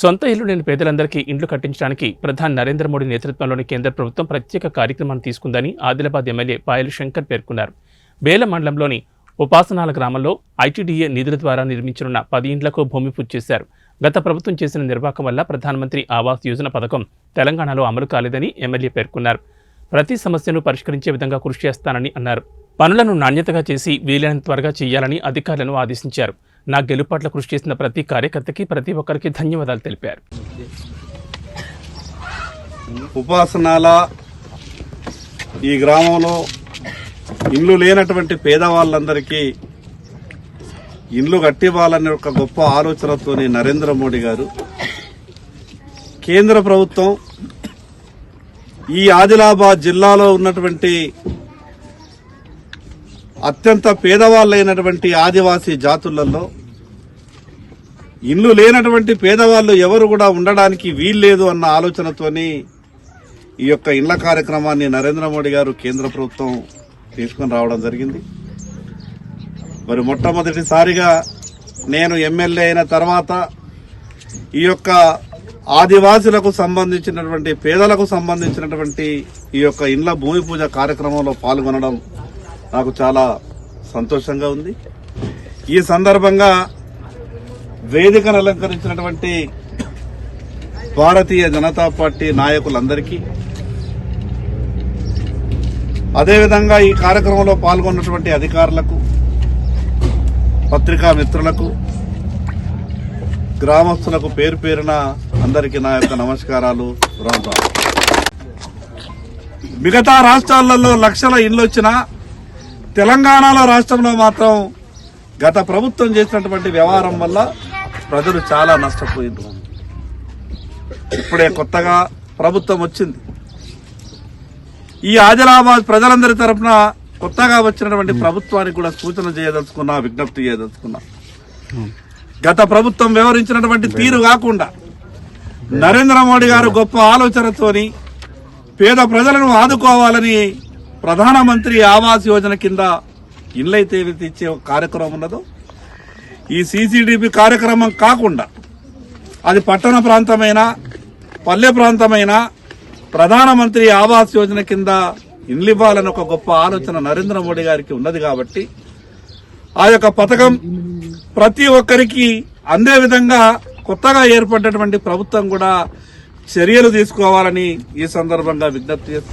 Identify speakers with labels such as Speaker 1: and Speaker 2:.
Speaker 1: సొంత ఇల్లు లేని పేదలందరికీ ఇండ్లు కట్టించడానికి ప్రధాని నరేంద్ర మోడీ నేతృత్వంలోని కేంద్ర ప్రభుత్వం ప్రత్యేక కార్యక్రమాన్ని తీసుకుందని ఆదిలాబాద్ ఎమ్మెల్యే పాయలు శంకర్ పేర్కొన్నారు. బేల మండలంలోని ఉపాసనాల గ్రామంలో ఐటీడీఏ నిధుల ద్వారా నిర్మించనున్న పది ఇండ్లకు భూమి పూజ చేశారు. గత ప్రభుత్వం చేసిన నిర్వాహకం వల్ల ప్రధానమంత్రి ఆవాస్ యోజన పథకం తెలంగాణలో అమలు కాలేదని ఎమ్మెల్యే పేర్కొన్నారు. ప్రతి సమస్యను పరిష్కరించే విధంగా కృషి చేస్తానని అన్నారు. పనులను నాణ్యతగా చేసి వీలైనంత త్వరగా చేయాలని అధికారులను ఆదేశించారు. నా గెలుపట్ల కృషి చేసిన ప్రతి కార్యకర్తకి ప్రతి ఒక్కరికి ధన్యవాదాలు తెలిపారు.
Speaker 2: ఉపాసనాల ఈ గ్రామంలో ఇండ్లు లేనటువంటి పేదవాళ్ళందరికీ ఇండ్లు కట్టివ్వాలనే ఒక గొప్ప ఆలోచనతోని నరేంద్ర మోడీ గారు కేంద్ర ప్రభుత్వం ఈ ఆదిలాబాద్ జిల్లాలో ఉన్నటువంటి అత్యంత పేదవాళ్ళైనటువంటి ఆదివాసీ జాతులలో ఇల్లు లేనటువంటి పేదవాళ్ళు ఎవరు కూడా ఉండడానికి వీల్లేదు అన్న ఆలోచనతోని ఈ యొక్క ఇళ్ళ కార్యక్రమాన్ని నరేంద్ర మోడీ గారు కేంద్ర ప్రభుత్వం తీసుకొని రావడం జరిగింది. మరి మొట్టమొదటిసారిగా నేను ఎమ్మెల్యే అయిన తర్వాత ఈ యొక్క ఆదివాసులకు సంబంధించినటువంటి పేదలకు సంబంధించినటువంటి ఈ యొక్క ఇండ్ల భూమి పూజ కార్యక్రమంలో పాల్గొనడం నాకు చాలా సంతోషంగా ఉంది. ఈ సందర్భంగా వేదికను అలంకరించినటువంటి భారతీయ జనతా పార్టీ నాయకులందరికీ అదేవిధంగా ఈ కార్యక్రమంలో పాల్గొన్నటువంటి అధికారులకు పత్రికా మిత్రులకు గ్రామస్తులకు పేరు పేరున అందరికీ నా యొక్క నమస్కారాలు. రామ్ మిగతా రాష్ట్రాలలో లక్షల ఇళ్ళు వచ్చినా తెలంగాణలో రాష్ట్రంలో మాత్రం గత ప్రభుత్వం చేసినటువంటి వ్యవహారం వల్ల ప్రజలు చాలా నష్టపోయిండ్రు ఇప్పుడే కొత్తగా ప్రభుత్వం వచ్చింది. ఈ ఆదిలాబాద్ ప్రజలందరి తరపున కొత్తగా వచ్చినటువంటి ప్రభుత్వానికి కూడా సూచన చేయదలుచుకున్నా విజ్ఞప్తి చేయదలుచుకున్నా. గత ప్రభుత్వం వ్యవహరించినటువంటి తీరు కాకుండా నరేంద్ర మోడీ గారు గొప్ప ఆలోచనతోని పేద ప్రజలను ఆదుకోవాలని ప్రధానమంత్రి ఆవాస్ యోజన కింద ఇళ్ళైతే ఇచ్చే ఒక కార్యక్రమం ఉన్నదో ఈ సీసీడీపీ కార్యక్రమం కాకుండా అది పట్టణ ప్రాంతమైనా పల్లె ప్రాంతమైనా ప్రధానమంత్రి ఆవాస్ యోజన కింద ఇండ్లు ఇవ్వాలని ఒక గొప్ప ఆలోచన నరేంద్ర మోడీ గారికి ఉన్నది కాబట్టి ఆ యొక్క పథకం ప్రతి ఒక్కరికి అందే విధంగా కొత్తగా ఏర్పడ్డటువంటి ప్రభుత్వం కూడా చర్యలు తీసుకోవాలని ఈ సందర్భంగా విజ్ఞప్తి చేస్తూ